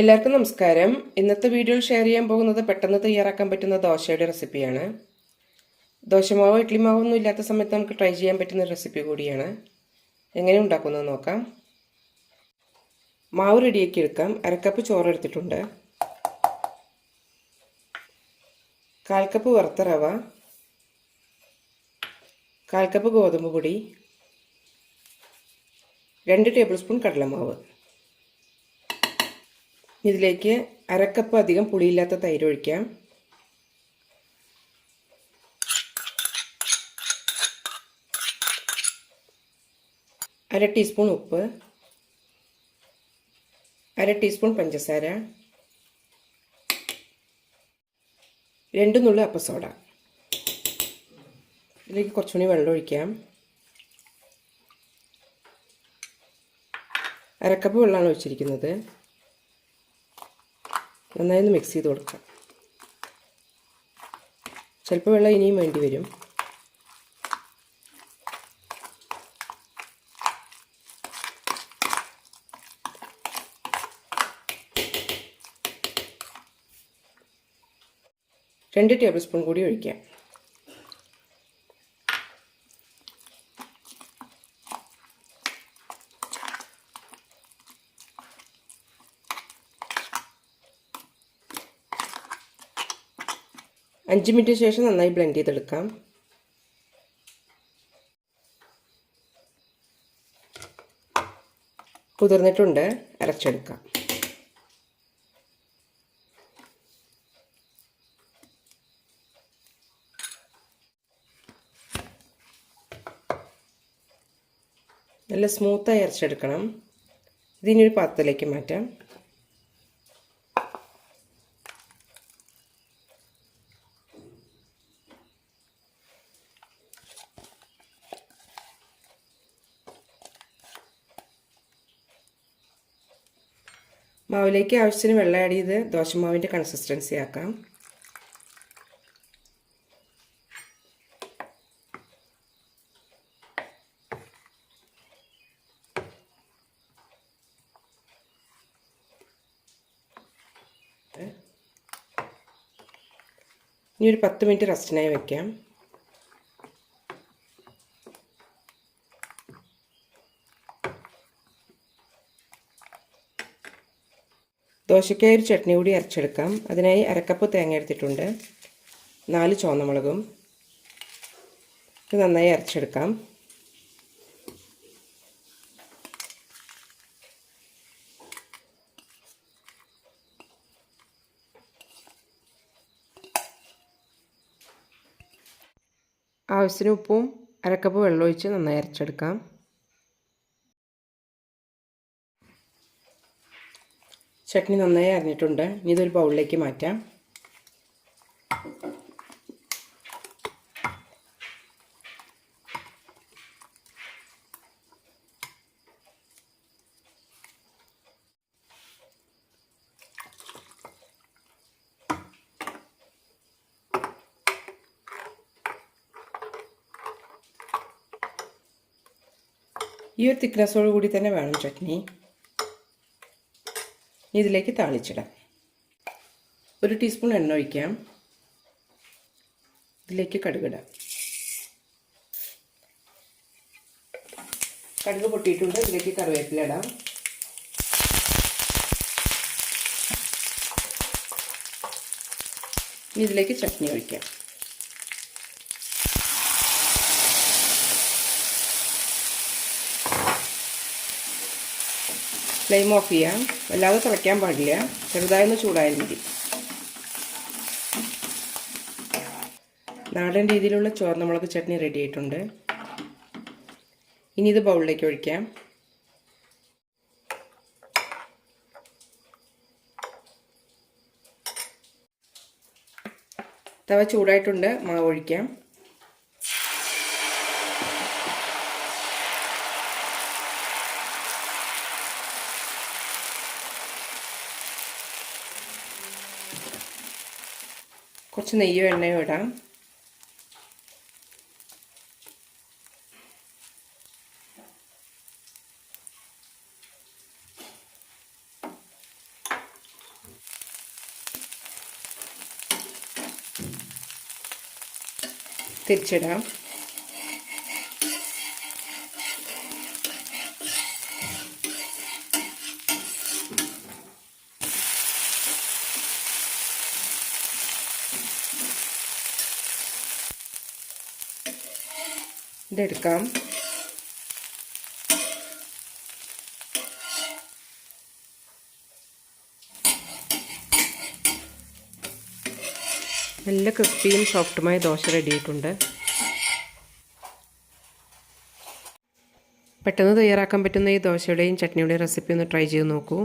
എല്ലാവർക്കും നമസ്കാരം. ഇന്നത്തെ വീഡിയോയിൽ ഷെയർ ചെയ്യാൻ പോകുന്നത് പെട്ടെന്ന് തയ്യാറാക്കാൻ പറ്റുന്ന ദോശയുടെ റെസിപ്പിയാണ് ദോശമാവോ ഇഡ്ലി മാവോ ഒന്നും ഇല്ലാത്ത സമയത്ത് നമുക്ക് ട്രൈ ചെയ്യാൻ പറ്റുന്ന റെസിപ്പി കൂടിയാണ്. എങ്ങനെ ഉണ്ടാക്കുന്നത് നോക്കാം. മാവ് റെഡിയാക്കി എടുക്കാം. അരക്കപ്പ് ചോറ് എടുത്തിട്ടുണ്ട്. കാൽ കപ്പ് വറുത്ത റവ. കാൽ കപ്പ് ഗോതമ്പ് പൊടി. രണ്ട് ടേബിൾ സ്പൂൺ കടലമാവ്. ഇതിലേക്ക് അരക്കപ്പ് അധികം പുളിയില്ലാത്ത തൈര് ഒഴിക്കാം. അര ടീസ്പൂൺ ഉപ്പ്. അര ടീസ്പൂൺ പഞ്ചസാര. രണ്ട് നുള്ളി അപ്പസോഡ. ഇതിലേക്ക് കുറച്ചുകൂടി വെള്ളം ഒഴിക്കാം. അരക്കപ്പ് വെള്ളമാണ് ഒഴിച്ചിരിക്കുന്നത്. നന്നായി ഒന്ന് മിക്സ് ചെയ്ത് കൊടുക്കാം. ചിലപ്പോൾ വെള്ളം ഇനിയും വേണ്ടി വരും. രണ്ട് ടേബിൾ സ്പൂൺ കൂടി ഒഴിക്കാം. അഞ്ച് മിനിറ്റ് ശേഷം നന്നായി ബ്ലെൻഡ് ചെയ്തെടുക്കാം. കുതിർന്നിട്ടുണ്ട്. അരച്ചെടുക്കാം. നല്ല സ്മൂത്തായി അരച്ചെടുക്കണം. ഇതിനൊരു പാത്രത്തിലേക്ക് മാറ്റാം. മാവിലേക്ക് ആവശ്യത്തിന് വെള്ളം ആഡ് ചെയ്ത് ദോശമാവിന്റെ കൺസിസ്റ്റൻസി ആക്കാം. ഇനി ഒരു പത്ത് മിനിറ്റ് റെസ്റ്റിനായി വെക്കാം. ദോശയ്ക്കായി ഒരു ചട്നി കൂടി അരച്ചെടുക്കാം. അതിനായി അരക്കപ്പ് തേങ്ങ എടുത്തിട്ടുണ്ട്. നാല് ചുവന്നമുളകും. ഇത് നന്നായി അരച്ചെടുക്കാം. ആവശ്യത്തിന് ഉപ്പും അരക്കപ്പ് വെള്ളമൊഴിച്ച് നന്നായി അരച്ചെടുക്കാം. ചട്നി നന്നായി അരിഞ്ഞിട്ടുണ്ട്. ഇനി ഇതൊരു ബൗളിലേക്ക് മാറ്റാം. ഈ ഒരു തിക്നെസ്സോട് കൂടി തന്നെ വേണം ചട്നി. ഇതിലേക്ക് താളിച്ചിടാം. ഒരു ടീസ്പൂൺ എണ്ണ ഒഴിക്കാം. ഇതിലേക്ക് കടുകിടാം കടുക് പൊട്ടിയിട്ടുണ്ട്. ഇതിലേക്ക് കറിവേപ്പില ഇടാം. ഇതിലേക്ക് ചട്നി ഒഴിക്കാം. ഫ്ലെയിം ഓഫ് ചെയ്യാം. വല്ലാതെ തിളയ്ക്കാൻ പാടില്ല. ചെറുതായൊന്ന് ചൂടായാൽ മതി. നാടൻ രീതിയിലുള്ള ചോർന്നമുളക് ചട്നി റെഡി ആയിട്ടുണ്ട്. ഇനി ഇത് ബൗളിലേക്ക് ഒഴിക്കാം. തവ ചൂടായിട്ടുണ്ട്. മാവ് ഒഴിക്കാം. കുറച്ച് നെയ്യോ എണ്ണയോ ഇടാം. തിരിച്ചിടാം. ഇതെടുക്കാം. നല്ല ക്രിസ്പിയും സോഫ്റ്റുമായ ദോശ റെഡി ആയിട്ടുണ്ട് പെട്ടെന്ന് തയ്യാറാക്കാൻ പറ്റുന്ന ഈ ദോശയുടെയും ചട്നിയുടെയും റെസിപ്പി ഒന്ന് ട്രൈ ചെയ്ത് നോക്കൂ.